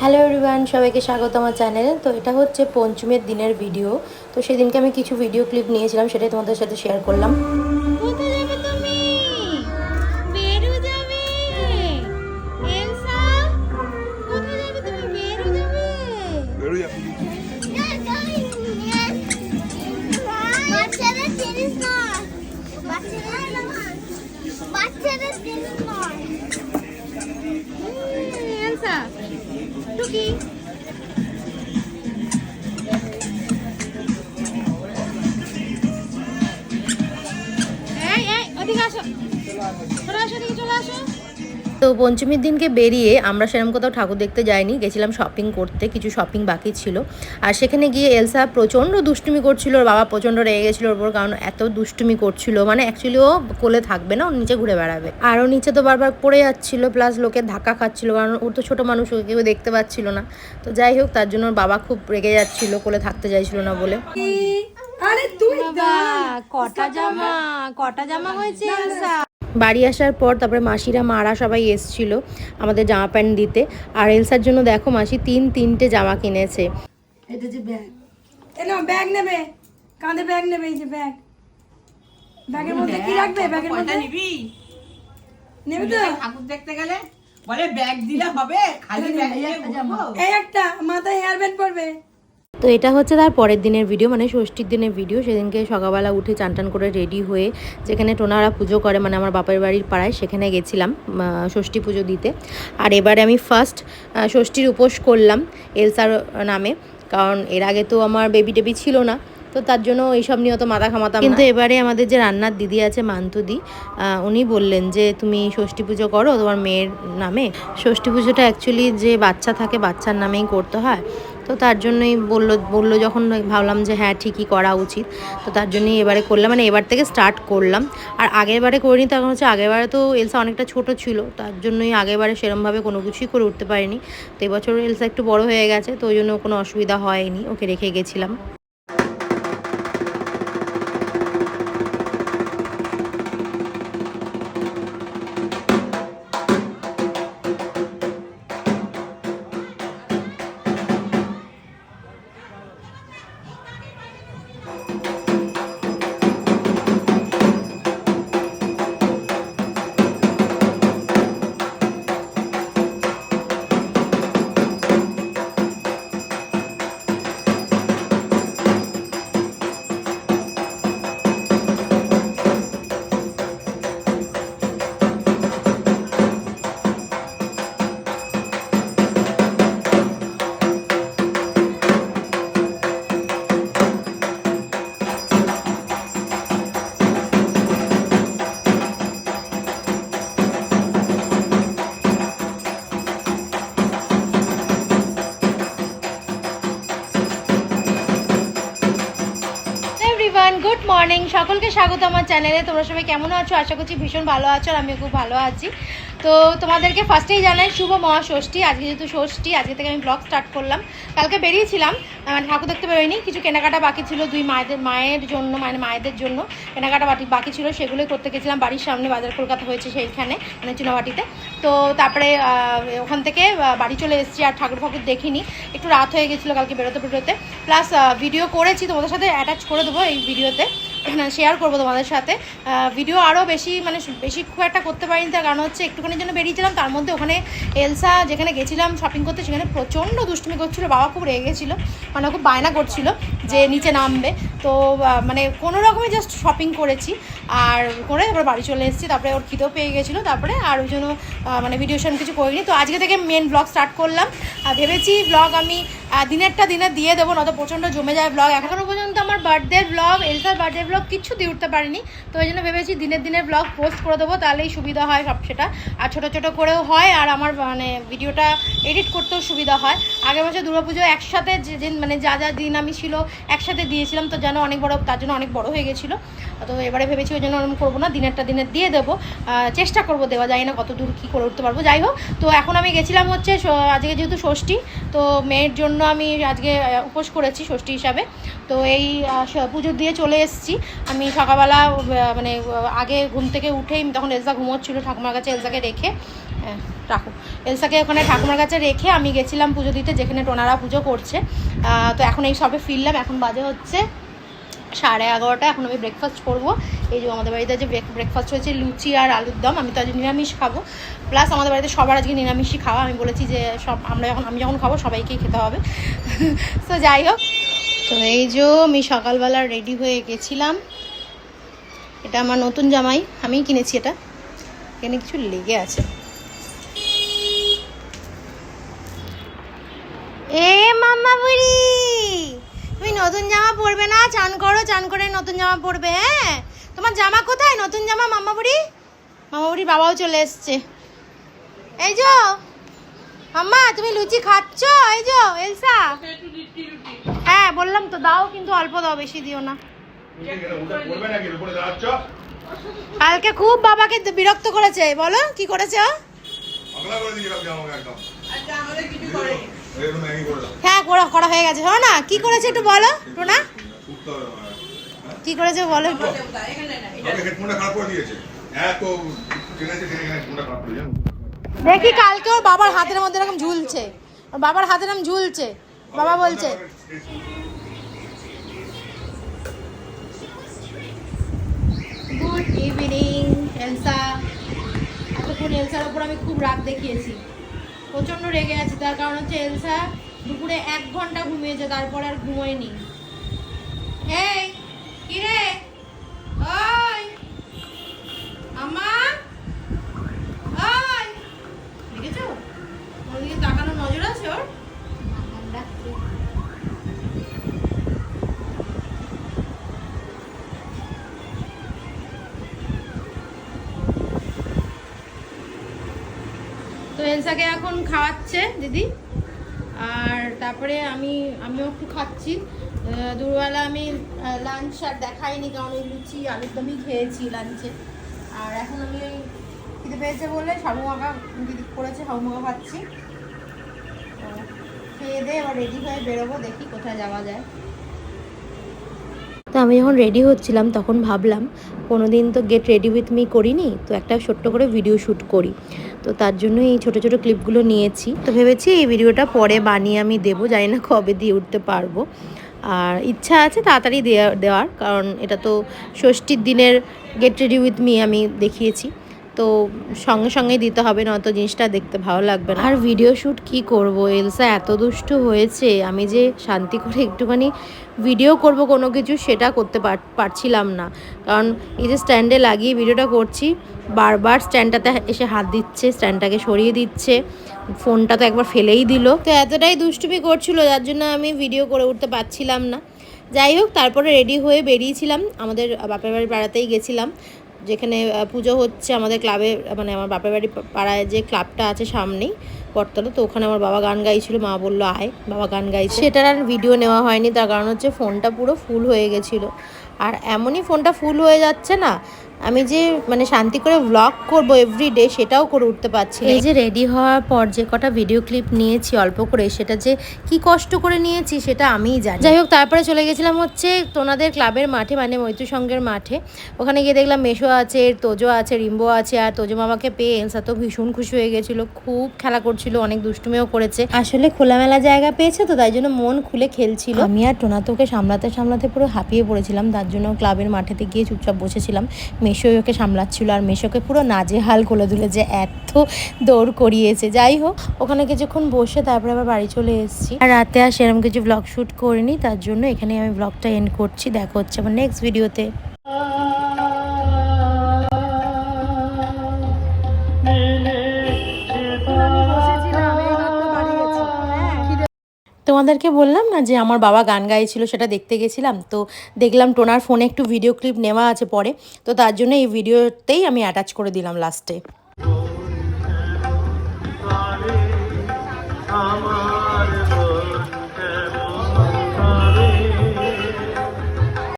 Hello Rivan সবাইকে স্বাগত আমার চ্যানেলে তো এটা হচ্ছে পঞ্চমের দিনের ভিডিও তো সেদিনকে আমি কিছু ভিডিও ক্লিপ নিয়েছিলাম, সেটাই তোমাদের সাথে শেয়ার করলাম। এলসা টুকি। তো পঞ্চমীর দিনকে বেরিয়ে আমরা সেরকম কোথাও ঠাকুর দেখতে যাইনি গেছিলাম শপিং করতে কিছু শপিং বাকি ছিল। আর সেখানে গিয়ে এলসা প্রচণ্ড দুষ্টুমি করছিল ওর বাবা প্রচণ্ড রেগে গেছিল ওর উপর কারণ এত দুষ্টুমি করছিল মানে অ্যাকচুয়ালি ও কোলে থাকবে না ও নিচে ঘুরে বেড়াবে। আর ও নিচে তো বারবার পড়ে যাচ্ছিল প্লাস লোকের ধাক্কা খাচ্ছিল কারণ ওর তো ছোটো মানুষ ওকে কেউ দেখতে পাচ্ছিল না। তো যাই হোক তার জন্য ওর বাবা খুব রেগে যাচ্ছিল কোলে থাকতে চাইছিল না বলে। আরে তুই কটা জামা কটা জামা হয়েছে এলসা? বাড়ি আসার পর তারপরে মাসিরা মারা সবাই এসছিল আমাদের জামা প্যান্ট দিতে। আর এলসার জন্য দেখো মাসি তিন তিনটে জামা কিনেছে। এটা যে ব্যাগ। ব্যাগ নেবে। কাঁধে ব্যাগ নেবে এই যে ব্যাগ। ব্যাগের মধ্যে কি রাখবে? ব্যাগের মধ্যে? নিবি? নেবে তো? ঠাকুর দেখতে গেলে বলে ব্যাগ দিলে হবে খালি ব্যাগ এই একটা মাথায় হেয়ার ব্যান্ড পরবে। তো এটা হচ্ছে তার পরের দিনের ভিডিও মানে ষষ্ঠীর দিনের ভিডিও সেদিনকে সকালবেলা উঠে চান টান করে রেডি হয়ে যেখানে টোনারা পুজো করে মানে আমার বাপের বাড়ির পাড়ায়, সেখানে গেছিলাম ষষ্ঠী পুজো দিতে। আর এবারে আমি ফার্স্ট ষষ্ঠীর উপোস করলাম এলসার নামে, কারণ এর আগে তো আমার বেবি টেবি ছিল না। তো তার জন্য এইসব নিয়ে তো মাথা খামাতাম কিন্তু এবারে আমাদের যে রান্নার দিদি আছে মান্তুদি উনি বললেন যে, তুমি ষষ্ঠী পুজো করো, তোমার মেয়ের নামে। ষষ্ঠী পুজোটা অ্যাকচুয়ালি যে বাচ্চা থাকে, বাচ্চার নামেই করতে হয়। তো তার জন্যই বলল বলল যখন ভাবলাম যে হ্যাঁ ঠিকই করা উচিত। তো তার জন্যই এবারে করলাম মানে এবার থেকে স্টার্ট করলাম। আর আগের বারে করিনি, তখন হচ্ছে আগেরবারে তো এলসা অনেকটা ছোট ছিল, তার জন্যই আগেরবারে সেরমভাবে কোনো কিছুই করে উঠতে পারিনি। তো এবছর এলসা একটু বড় হয়ে গেছে, তো ওই জন্য কোনো অসুবিধা হয়নি, ওকে রেখে গেছিলাম। মর্নিং সকলকে স্বাগত আমার চ্যানেলে তোমরা সবাই কেমন আছো? আশা করছি ভীষণ ভালো আছো আর আমিও খুব ভালো আছি। তো তোমাদেরকে ফার্স্টেই জানাই শুভ মহাষষ্ঠী। আজকে যেহেতু ষষ্ঠী আজকে থেকে আমি ব্লগ স্টার্ট করলাম। কালকে বেরিয়েছিলাম আহ, ঠাকুর দেখতে বেরোয়নি কিছু কেনাকাটা বাকি ছিল দুই মায়েদের মায়ের জন্য মানে মায়েদের জন্য কেনাকাটা বাকি বাকি ছিল সেগুলোই করতে গেছিলাম। বাড়ির সামনে বাজার কলকাতা হয়েছে সেইখানে মানে চুনাবাটিতে। তো তারপরে ওখান থেকে বাড়ি চলে এসেছি আর ঠাকুর ফাকুর দেখিনি। একটু রাত হয়ে গেছিল কালকে বেরোতে বেরোতে প্লাস ভিডিও করেছি তোমাদের সাথে অ্যাটাচ করে দেবো এই ভিডিওতে শেয়ার করব তোমাদের সাথে। ভিডিও আরও বেশি মানে বেশি খুব একটা করতে পারিনি তার কারণ হচ্ছে একটুখানির জন্য বেরিয়েছিলাম, তার মধ্যে ওখানে এলসা যেখানে গেছিলাম শপিং করতে, সেখানে প্রচণ্ড দুষ্টুমি করছিল, বাবা খুব রেগে গেছিল মানে খুব বায়না করছিল যে নিচে নামবে। তো মানে কোনো রকমই জাস্ট শপিং করেছি, আর করে এবার বাড়ি চলে এসেছি, তারপরে ওর খিদেও পেয়ে গেছিল, তারপরে আর ওই জন্য মানে ভিডিও সেরকম কিছু করিনি। তো আজকে থেকে মেন ব্লগ স্টার্ট করলাম। আর ভেবেছি ব্লগ আমি দিনেরটা দিনে দিয়ে দেবো, নয়তো প্রচণ্ড জমে যায় ব্লগ এখনও পর্যন্ত আমার বার্থডে ব্লগ এলসার বার্থডে ব্লগ কিছু দিয়ে উঠতে পারিনি। তো ওই জন্য ভেবেছি দিনের দিনের ব্লগ পোস্ট করে দেবো, তাহলেই সুবিধা হয় সব সেটা। আর ছোটো ছোটো করেও হয়, আর আমার মানে ভিডিওটা এডিট করতেও সুবিধা হয়। আগের বছর দুর্গাপুজো একসাথে যে মানে যা যা দিন আমি ছিল, একসাথে দিয়েছিলাম, তো যেন অনেক বড়, তার জন্য অনেক বড় হয়ে গেছিল। তো এবারে ভেবেছি ওই জন্য ওরকম করব না, দিনেরটা দিনের দিয়ে দেবো। চেষ্টা করব দেওয়া যায় না কত দূর কী করে উঠতে পারব। যাই হোক, তো এখন আমি গেছিলাম হচ্ছে আজকে যেহেতু ষষ্ঠী, তো মেয়ের জন্য আমি আজকে উপোস করেছি ষষ্ঠী হিসাবে। তো এই পুজো দিয়ে চলে এসেছি। আমি সকালবেলা মানে আগে ঘুম থেকে উঠেই তখন এলসা ঘুমোচ্ছিল ঠাকুমার কাছে এলসাকে রেখে। হ্যাঁ, রাখো। এলসাকে ওখানে ঠাকুমার কাছে রেখে আমি গেছিলাম পুজো দিতে যেখানে টোনারা পুজো করছে। তো এখন এই সবে ফিরলাম এখন বাজে হচ্ছে সাড়ে এগারোটা এখন আমি ব্রেকফাস্ট করব। এই যে আমাদের বাড়িতে যে ব্রেকফাস্ট হয়েছে লুচি আর আলুর দম আমি তো আজ নিরামিষ খাব। প্লাস আমাদের বাড়িতে সবার আজকে নিরামিষই খাওয়া আমি বলেছি যে সব আমরা যখন আমি যখন খাব সবাইকেই খেতে হবে। তো যাই হোক তো এই যে আমি সকালবেলা রেডি হয়ে গেছিলাম। এটা আমার নতুন জামাই, আমিই কিনেছি এটা। এখানে কিছু লেগে আছে। এ মাম্মা বুড়ি, তুমি নতুন জামা পরবে না? চান করো, চান করে নতুন জামা পরবে হ্যাঁ? তোমার জামা কোথায়? নতুন জামা মাম্মা বুড়ি? মাম্মা বুড়ির বাবাও চলে এসছে। এই যো মাম্মা তুমি লুচি খাচ্ছ? এই যো, এলসা। হ্যাঁ বললাম তো, দাও কিন্তু অল্প দাও, বেশি দিও না। কালকে খুব বাবাকে বিরক্ত করেছে, বলো, কি করেছে ও? হ্যাঁ করা করা হয়ে গেছে। শোনো না কি করেছে একটু বলো টোনা কি করেছে বলো? একটু এত ট্রেনেছে ট্রেনে হেডফোনটা খারাপ করে দেখি কালকে ওর বাবার হাতের মধ্যে এরকম ঝুলছে। ওর বাবার হাতে এরকম ঝুলছে। বাবা বলছে গুড ইভিনিং এলসা এতক্ষণ এলসার ওপর আমি খুব রাগ দেখিয়েছি। প্রচণ্ড রেগে আছি। তার কারণ হচ্ছে এলসা দুপুরে এক ঘণ্টা ঘুমিয়েছে, তারপর আর ঘুমোয়নি। এলসাকে এখন খাওয়াচ্ছে দিদি। আর তারপরে আমি, আমিও একটু খাচ্ছি। দুপুরবেলা আমি লাঞ্চ আর দেখাইনি কারণ ওই লুচি, আলুর দমই খেয়েছি লাঞ্চে আর এখন আমি ওই খেতে পেয়েছে বলে মাখা দিদি করেছে মাখা খাচ্ছি। খেয়ে দিয়ে এবার রেডি হয়ে বেরোবো, দেখি কোথায় যাওয়া যায়। তো আমি যখন রেডি হচ্ছিলাম তখন ভাবলাম কোনো দিন তো গেট রেডি উইথ মি করিনি, তো একটা ছোট্ট করে ভিডিও শ্যুট করি। তো তার জন্য এই ছোট ছোট ক্লিপগুলো নিয়েছি। তো ভেবেছি এই ভিডিওটা পরে বানিয়ে আমি দেবো, জানি না কবে দিয়ে উঠতে পারব। আর ইচ্ছা আছে তাড়াতাড়ি দেওয়া দেওয়ার, কারণ এটা তো ষষ্ঠীর দিনের গেট রেডি উইথ মি আমি দেখিয়েছি। তো সঙ্গে সঙ্গে দিতে হবে, নয়তো জিনিসটা দেখতে ভালো লাগবে না। আর ভিডিও শ্যুট কি করব? এলসা এত দুষ্ট হয়েছে। আমি যে শান্তি করে একটুখানি ভিডিও করব কোনো কিছু, সেটা করতে পার- পারছিলাম না। কারণ এই যে স্ট্যান্ডে লাগিয়ে ভিডিওটা করছি, বারবার স্ট্যান্ডটাতে এসে হাত দিচ্ছে স্ট্যান্ডটাকে সরিয়ে দিচ্ছে ফোনটা তো একবার ফেলেই দিল। তো এতটাই দুষ্টুমি করছিল, যার জন্য আমি ভিডিও করে উঠতে পারছিলাম না। যাই হোক, তারপরে রেডি হয়ে বেরিয়েছিলাম। আমাদের বাপের বাড়ির বেড়াতেই গেছিলাম। যেখানে পুজো হচ্ছে আমাদের ক্লাবে মানে আমার বাপের বাড়ি পাড়ায় যে ক্লাবটা আছে সামনেই করতলে তো ওখানে আমার বাবা গান গাইছিল, মা বলল, আয়, বাবা গান গাইছে। সেটার আর ভিডিও নেওয়া হয়নি, তার কারণ হচ্ছে ফোনটা পুরো ফুল হয়ে গেছিল। আর এমনই ফোনটা ফুল হয়ে যাচ্ছে না আমি যে মানে শান্তি করে ব্লগ করব এভরিডে সেটাও করে উঠতে পারছি এই যে রেডি হওয়ার পর যে কটা ভিডিও ক্লিপ নিয়েছি অল্প করে সেটা যে কি কষ্ট করে নিয়েছি সেটা আমিই জানি। যাই হোক তারপরে চলে গেছিলাম হচ্ছে তোনাদের ক্লাবের মাঠে মানে মৈত্রী সঙ্গের মাঠে। ওখানে গিয়ে দেখলাম মেশো আছে তোজো আছে রিম্বো আছে আর তোজো মামাকে পেয়ে এলসা তো ভীষণ খুশি হয়ে গেছিল খুব খেলা করছিল অনেক দুষ্টুমিও করেছে। আসলে খোলামেলা জায়গা পেয়েছে তো তাই জন্য মন খুলে খেলছিল। আমি আর টোনা তোকে সামলাতে সামলাতে পুরো হাঁপিয়ে পড়েছিলাম তার জন্য ক্লাবের মাঠেতে গিয়ে চুপচাপ বসেছিলাম। মেশো ওকে সামলাচ্ছিল আর মেশোকে পুরো নাজেহাল করে দিলে যে এত দৌড় করিয়েছে। যাই হোক, ওখানে কিছুক্ষণ বসে তারপরে আবার বাড়ি চলে এসেছি। আর রাতে আর সেরকম কিছু ব্লগ শ্যুট করিনি, তার জন্য এখানে আমি ব্লগটা এন্ড করছি। দেখা হচ্ছে আমার নেক্সট ভিডিওতে তোমাদেরকে বললাম না যে আমার বাবা গান গাইছিল সেটা দেখতে গেছিলাম, তো দেখলাম টোনার ফোনে একটু ভিডিও ক্লিপ নেওয়া আছে পরে, তো তার জন্য এই ভিডিওতেই আমি অ্যাটাচ করে দিলাম লাস্টে আমার